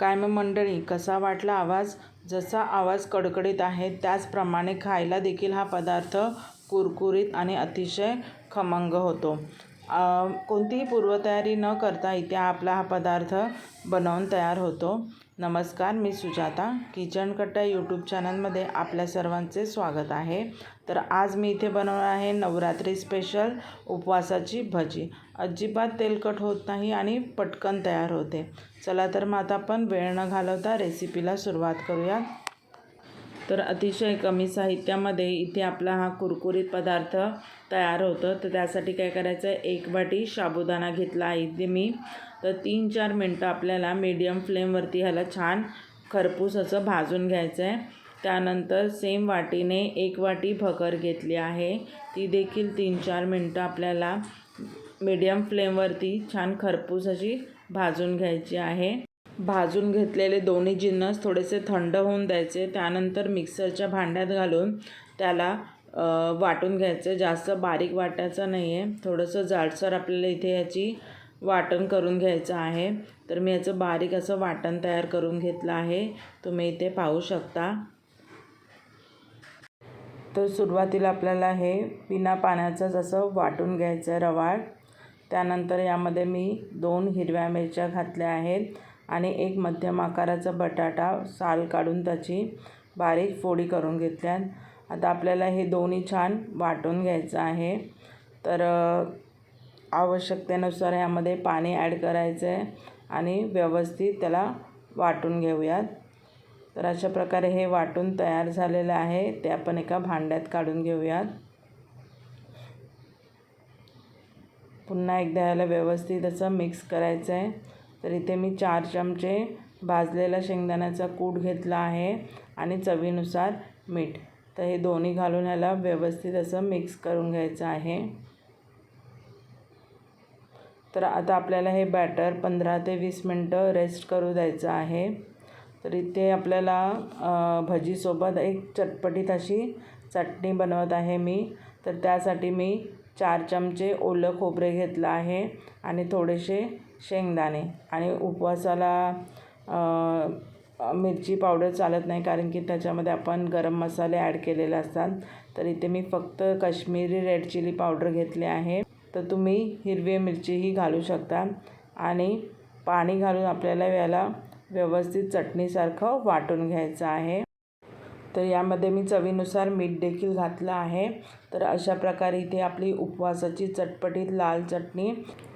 काय मग मंडळी कसा वाटला आवाज? जसा आवाज कडकडीत आहे त्याचप्रमाणे खायला देखील हा पदार्थ कुरकुरीत आणि अतिशय खमंग होतो. कोणतीही पूर्वतयारी न करता इथे आपला हा पदार्थ बनवून तयार होतो. नमस्कार मी सुजाता. किचन कट्टा यूट्यूब चॅनलमध्ये आपल्या सर्वांचे स्वागत आहे. तर आज मी इथे बनवणार आहे नवरात्री स्पेशल उपवासाची भजी. अजिबात तेलकट होत नाही आणि पटकन तयार होते. चला तर मग आता आपण वेळ न घालवता रेसिपीला सुरुवात करूया. तर अतिशय कमी साहित्यामध्ये इथे आपला हा कुरकुरीत पदार्थ तयार होतो. तर त्यासाठी काय करायचं आहे एक वाटी साबुदाणा घेतला आहे इथे मी. तर तीन चार मिनटं आपल्याला मीडियम फ्लेमवरती ह्याला छान खरपूस असं भाजून घ्यायचं आहे त्यानंतर सेम वाटीने एक वाटी भकर घेतली आहे. ती देखील तीन चार मिनटं आपल्याला मीडियम फ्लेमवरती छान खरपूस अशी भाजून घ्यायची आहे. भाजून घेतलेले दोन्ही जिन्नस थोडेसे थंड होऊन द्यायचे. त्यानंतर मिक्सरच्या भांड्यात घालून त्याला वाटून घ्यायचं. जास्त बारीक वाटायचं नाही आहे थोडंसं जाडसर आपल्याला इथे याची वाटण करून घ्यायचं आहे. तर मी याचं बारीक असं वाटण तयार करून घेतलं आहे. तुम्ही इथे पाहू शकता. तर सुरुवातीला आपल्याला हे बिना पाण्याचंच असं वाटून घ्यायचं आहे रवाळ त्यानंतर यामध्ये मी दोन हिरव्या मिरच्या घातल्या आहेत आणि एक मध्यम आकाराचा बटाटा साल काढून त्याची बारीक फोडी करून घेतल्या आता आपल्याला हे दोन्ही छान वाटून घ्यायचं आहे. तर आवश्यकतेनुसार यामध्ये पाणी ॲड करायचं आहे आणि व्यवस्थित त्याला वाटून घेऊयात. तर अशा प्रकारे हे वाटून तयार झालेलं आहे. ते आपण एका भांड्यात काढून घेऊयात. पुन्हा एकदा याला व्यवस्थित असं मिक्स करायचं आहे तर इथे मी चार चमचे भाजलेला शेंगदाण्याचा कूट घेतला आहे आणि चवीनुसार मीठ. तर हे दोन्ही घालून ह्याला व्यवस्थित असं मिक्स करून घ्यायचं आहे. तर आता आपल्याला हे बॅटर पंधरा ते वीस मिनटं रेस्ट करू द्यायचं आहे. तर इथे आपल्याला भजीसोबत एक चटपटीत अशी चटणी बनवत आहे मी. तर त्यासाठी मी चार चमचे ओलं खोबरे घेतलं आहे आणि थोडेसे शेंगदाणे. आणि उपवासाला मिरची पावडर चालत नाही कारण की त्याच्यामध्ये आपण गरम मसाले ॲड केलेले असतात. तर इथे मी फक्त काश्मीरी रेड चिली पावडर घेतली आहे. तर तुम्ही हिरवी मिरचीही घालू शकता आणि पाणी घालून आपल्याला याला व्यवस्थित चटणीसारखं वाटून घ्यायचं आहे. तर यामध्ये मी चवीनुसार मीठ देखील घातलं आहे. तर अशा प्रकारे इथे आपली उपवासाची चटपटीत लाल चटणी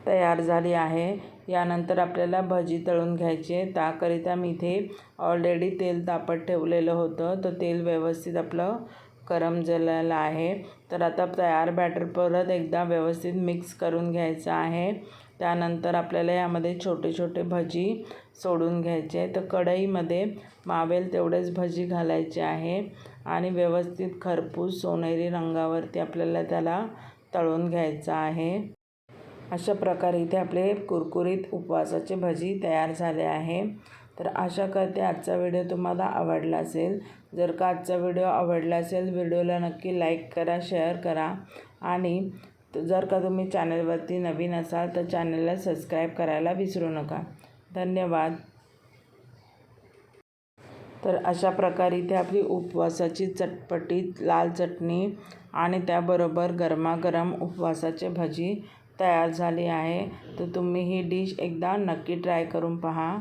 तयार झाली आहे. यानंतर आपल्याला भजी तळून घ्यायची आहे. त्याकरिता मी इथे ऑलरेडी तेल तापत ठेवलेलं होतं. तर तेल व्यवस्थित आपलं गरम झालेलं आहे. तर आता तयार बॅटर परत एकदा व्यवस्थित मिक्स करून घ्यायचं आहे. त्यानंतर आपल्याला यामध्ये छोटे छोटे भजी सोडून घ्यायचे तर कढईमध्ये मावेल तेवढेच भजी घालायचे आहे. आणि व्यवस्थित खरपूस सोनेरी रंगावरती आपल्याला त्याला तळून घ्यायचं आहे. अशा प्रकारे इथे आपले कुरकुरीत उपवासाचे भजी तयार झाले आहे. तर आशा करते आजचा व्हिडिओ तुम्हाला आवडला असेल. जर का आजचा व्हिडिओ आवडला असेल व्हिडिओला नक्की लाईक करा शेअर करा. आणि जर का तुम्ही चॅनलवरती नवीन असाल तर चॅनलला सबस्क्राईब करायला विसरू नका. धन्यवाद. तर अशा प्रकारे इथे आपली उपवासाची चटपटीत लाल चटणी आणि त्याबरोबर गरमागरम उपवासाचे भजी तयार झाली आहे. तर तुम्ही ही डिश एकदा नक्की ट्राय करून पहा.